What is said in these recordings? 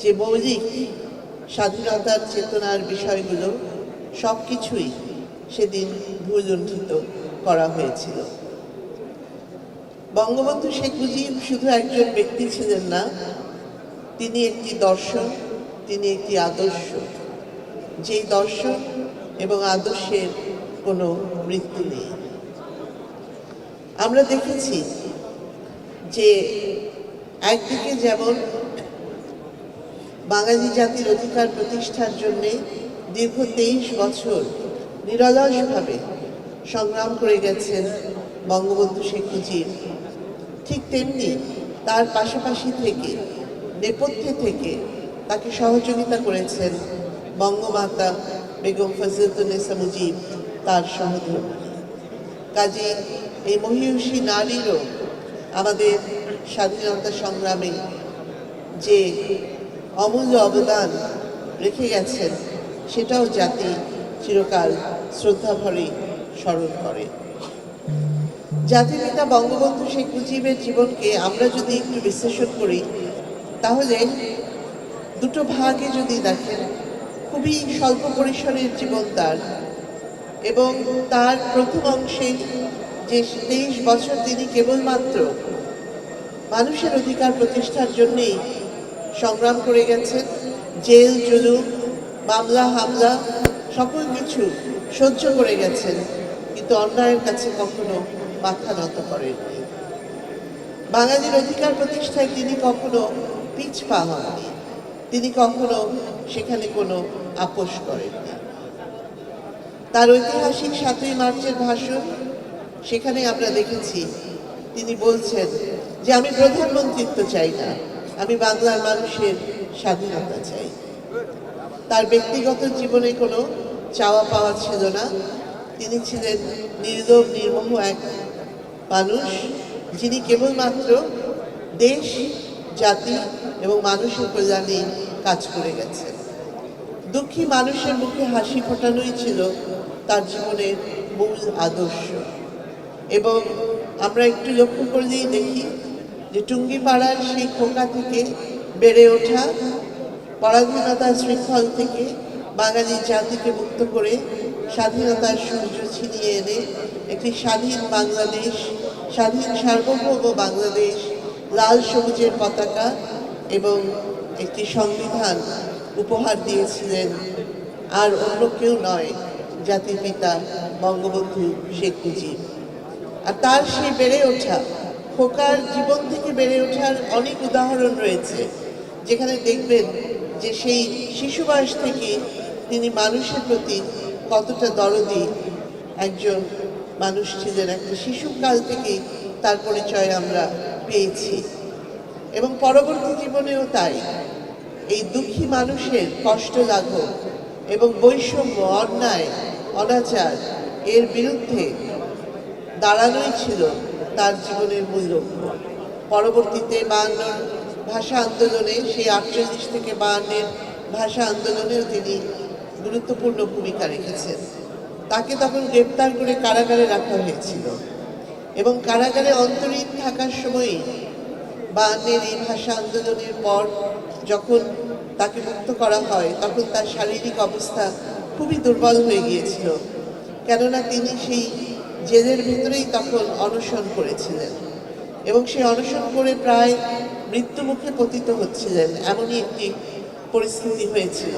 যে মৌলিক স্বাধীনতার চেতনার বিষয়গুলো সব কিছুই সেদিন ভুলুণ্ঠিত করা হয়েছিল। বঙ্গবন্ধু শেখ মুজিব শুধু একজন ব্যক্তি ছিলেন না, তিনি একটি দর্শন তিনি একটি আদর্শ। যেই দর্শন এবং আদর্শের কোনো মৃত্যু নেই। আমরা দেখেছি যে একদিকে যেমন বাঙালি জাতির অধিকার প্রতিষ্ঠার জন্যে দীর্ঘ তেইশ বছর নিরলসভাবে সংগ্রাম করে গেছেন বঙ্গবন্ধু শেখ মুজিব। ঠিক তেমনি তার পাশাপাশি থেকে, নেপথ্যে থেকে তাকে সহযোগিতা করেছেন বঙ্গমাতা বেগম ফজলতুন্নেসা মুজিব, তার সহধর্মী। কাজে এই মহিষী নারীরও আমাদের স্বাধীনতা সংগ্রামে যে অমূল্য অবদান রেখে গেছেন, সেটাও জাতি চিরকাল শ্রদ্ধাভরে স্মরণ করে। জাতির পিতা বঙ্গবন্ধু শেখ মুজিবের জীবনকে আমরা যদি একটু বিশ্লেষণ করি, তাহলে দুটো ভাগে যদি দেখেন, খুবই স্বল্প পরিসরের জীবন তার এবং তার প্রথম অংশে যে তেইশ বছর তিনি কেবলমাত্র মানুষের অধিকার প্রতিষ্ঠার জন্যেই সংগ্রাম করে গেছেন জেল, জুলুম, মামলা, হামলা, সকল কিছু সহ্য করে গেছেন, কিন্তু অন্যায়ের কাছে কখনো মাথা নত করেননি। বাঙালির অধিকার প্রতিষ্ঠায় তিনি কখনো পিছ পা হননি, তিনি কখনো সেখানে কোনো আপোষ করেননি। তার ঐতিহাসিক সাতই মার্চের ভাষণ, সেখানে আমরা দেখেছি, তিনি বলছেন যে, আমি প্রধানমন্ত্রিত্ব চাই না আমি বাংলার মানুষের স্বাধীনতা চাই। তার ব্যক্তিগত জীবনে কোনো চাওয়া পাওয়া ছিল না। তিনি ছিলেন নির্লোভ নির্মোহ এক মানুষ যিনি কেবলমাত্র দেশ, জাতি এবং মানুষের কল্যাণে কাজ করে গেছেন। দুঃখী মানুষের মুখে হাসি ফোটানোই ছিল তার জীবনের মূল আদর্শ। এবং আমরা একটু লক্ষ্য করলেই দেখি যে টুঙ্গিপাড়ার সেই খোকা থেকে বেড়ে ওঠা পরাধীনতার শৃঙ্খল থেকে বাঙালি জাতিকে মুক্ত করে স্বাধীনতার সূর্য ছিনিয়ে এনে একটি স্বাধীন বাংলাদেশ, স্বাধীন সার্বভৌম বাংলাদেশ, লাল সবুজের পতাকা এবং একটি সংবিধান উপহার দিয়েছিলেন। আর অন্য কেউ নয়, জাতির পিতা বঙ্গবন্ধু শেখ মুজিব। আর তার সেই বেড়ে ওঠা খোকার জীবন থেকে বেড়ে ওঠার অনেক উদাহরণ রয়েছে। যেখানে দেখবেন যে সেই শিশু বয়স থেকে তিনি মানুষের প্রতি কতটা দরদি একজন মানুষ ছিলেন। একটা শিশুকাল থেকে তার পরিচয় আমরা পেয়েছি। এবং পরবর্তী জীবনেও তাই। এই দুঃখী মানুষের কষ্ট লাঘব এবং বৈষম্য, অন্যায়, অনাচার এর বিরুদ্ধে দাঁড়ানোই ছিল তার জীবনের মূল লক্ষ্য পরবর্তীতে বায়ান্নর ভাষা আন্দোলনে সেই আটচল্লিশ থেকে বায়ান্নের ভাষা আন্দোলনেও তিনি গুরুত্বপূর্ণ ভূমিকা রেখেছেন। তাকে তখন গ্রেপ্তার করে কারাগারে রাখা হয়েছিল এবং কারাগারে অন্তরীণ থাকার সময়ই বায়ান্নের এই ভাষা আন্দোলনের পর যখন তাকে মুক্ত করা হয়, তখন তার শারীরিক অবস্থা খুবই দুর্বল হয়ে গিয়েছিল। কেননা তিনি সেই জেলের ভিতরেই তখন অনশন করেছিলেন এবং সেই অনশন করে প্রায় মৃত্যুমুখে পতিত হচ্ছিলেন, এমনই একটি পরিস্থিতি হয়েছিল।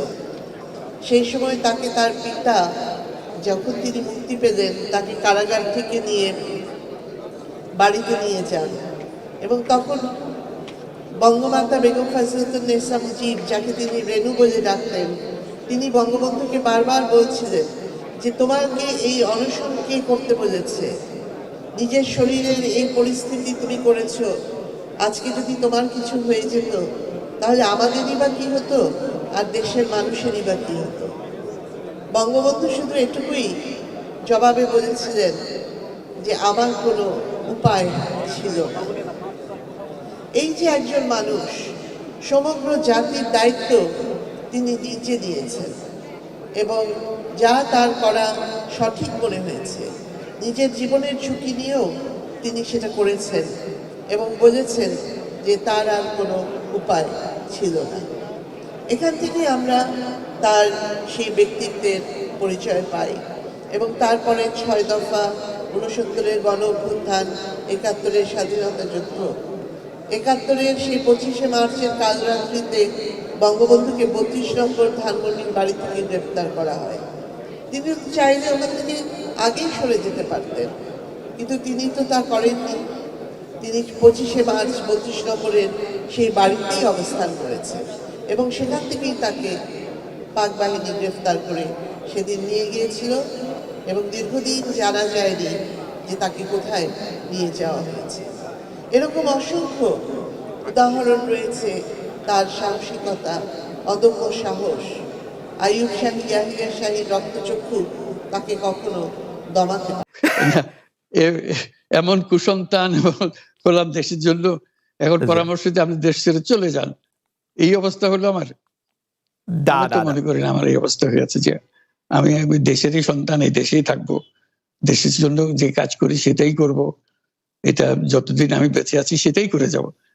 সেই সময় তাকে তার পিতা, যখন তিনি মুক্তি পেলেন, তাকে কারাগার থেকে নিয়ে বাড়িতে নিয়ে যান এবং তখন বঙ্গমাতা বেগম ফজলতুন্নেসা মুজিব যাকে তিনি রেণু বলে ডাকতেন, তিনি বঙ্গবন্ধুকে বারবার বলছিলেন যে তোমাকে এই অনশন কে করতে বলেছে। নিজের শরীরের এই পরিস্থিতি তুমি করেছ। আজকে যদি তোমার কিছু হয়ে যেত, তাহলে আমাদেরই বা কি হতো? আর দেশের মানুষেরই বা কি হতো? বঙ্গবন্ধু শুধু এটুকুই জবাবে বলেছিলেন যে আমার কোনো উপায় ছিল এই যে একজন মানুষ, সমগ্র জাতির দায়িত্ব তিনি নিজে দিয়েছেন। এবং যা তার করা সঠিক মনে হয়েছে। নিজের জীবনের ঝুঁকি নিয়েও তিনি সেটা করেছেন এবং বলেছেন যে তার আর কোনো উপায় ছিল না। এখান থেকে আমরা তার সেই ব্যক্তিত্বের পরিচয় পাই এবং তারপরে ছয় দফা ঊনসত্তরের গণ অভ্যুত্থান একাত্তরের স্বাধীনতা যুদ্ধ। একাত্তরের সেই পঁচিশে মার্চের কালরাত্রিতে বঙ্গবন্ধুকে বত্রিশ নম্বর ধানমন্ডির বাড়ি থেকে গ্রেপ্তার করা হয়। তিনি চাইলে ওখান থেকে আগেই সরে যেতে পারতেন, কিন্তু তিনি তো তা করেননি। তিনি পঁচিশে মার্চ বত্রিশ নম্বরের সেই বাড়িতেই অবস্থান করেছে এবং সেখান থেকেই তাকে পাক বাহিনী গ্রেফতার করে সেদিন নিয়ে গিয়েছিল এবং দীর্ঘদিন জানা যায়নি যে তাকে কোথায় নিয়ে যাওয়া হয়েছে। এরকম অসংখ্য উদাহরণ রয়েছে তার সাহসিকতা অদম্য সাহস। আইয়ুব শাহী ইয়াহিয়া শাহীর রক্তচক্ষু তাকে কখনো দমাতে এমন কুসন্তান হলাম দেশের জন্য। এখন পরামর্শ দিয়ে আপনি দেশ ছেড়ে চলে যান। এই অবস্থা হলো আমার। দা আমি তো দা মনে করেন আমার এই অবস্থা হয়েছে যে আমি আমি দেশেরই সন্তান এই দেশেই থাকব। দেশের জন্য যে কাজ করি সেটাই করব। এটা যতদিন আমি বেঁচে আছি সেটাই করে যাব।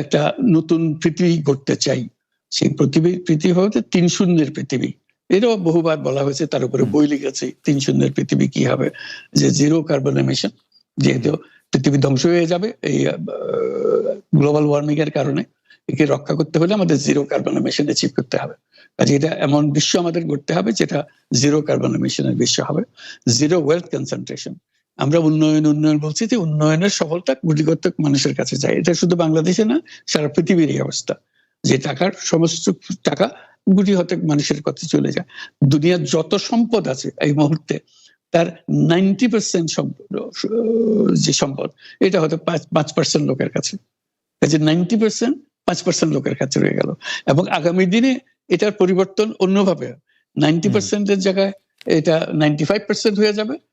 একটা নতুন পৃথিবী গড়তে চাই। সেই পৃথিবী পৃথিবী হচ্ছে তিন শূন্যের পৃথিবী। এটাও বহুবার বলা হয়েছে, তার উপরে বই লিখেছে, তিন শূন্যের পৃথিবী কি হবে? যে জিরো কার্বন এমিশন যেহেতু পৃথিবী ধ্বংস হয়ে যাবে, এই গ্লোবাল ওয়ার্মিং এর কারণে, একে রক্ষা করতে হলে আমাদের জিরো কার্বন এমিশন অ্যাচিভ করতে হবে। কাজে এটা এমন বিশ্ব আমাদের করতে হবে, যেটা জিরো কার্বন এমিশনের বিশ্ব হবে। জিরো ওয়েলথ কনসেন্ট্রেশন আমরা উন্নয়ন উন্নয়ন বলছি যে উন্নয়নের সফলতা গুটিগত মানুষের কাছে যায়। এটা শুধু বাংলাদেশে না সারা পৃথিবীর অবস্থা। যে টাকার সমস্ত টাকা গুটি হতে মানুষের কাছে চলে যায়। দুনিয়ার যত সম্পদ আছে এই মুহূর্তে তার নাইনটি পার্সেন্ট যে সম্পদ এটা হয়তো পাঁচ পাঁচ পার্সেন্ট লোকের কাছে। কাজে নাইনটি পার্সেন্ট পাঁচ পার্সেন্ট লোকের কাছে রয়ে গেল। এবং আগামী দিনে এটার পরিবর্তন অন্যভাবে। নাইনটি পার্সেন্টের জায়গায় এটা নাইনটি ফাইভ পার্সেন্ট হয়ে যাবে।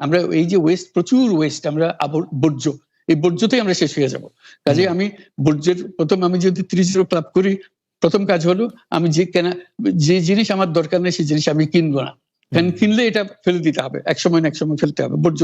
আমরা এই যে ওয়েস্ট প্রচুর ওয়েস্ট আমরা বর্জ্য এই বর্জ্যতেই আমরা শেষ হয়ে যাব। কাজে আমি বর্জ্যের প্রথম আমি যদি ত্রিশ জিরো লাভ করি প্রথম কাজ হলো আমি যে কেনা যে জিনিস আমার দরকার নেই সেই জিনিস আমি কিনবো না। কারণ কিনলে এটা ফেলে দিতে হবে এক সময় না এক সময় ফেলতে হবে বর্জ্য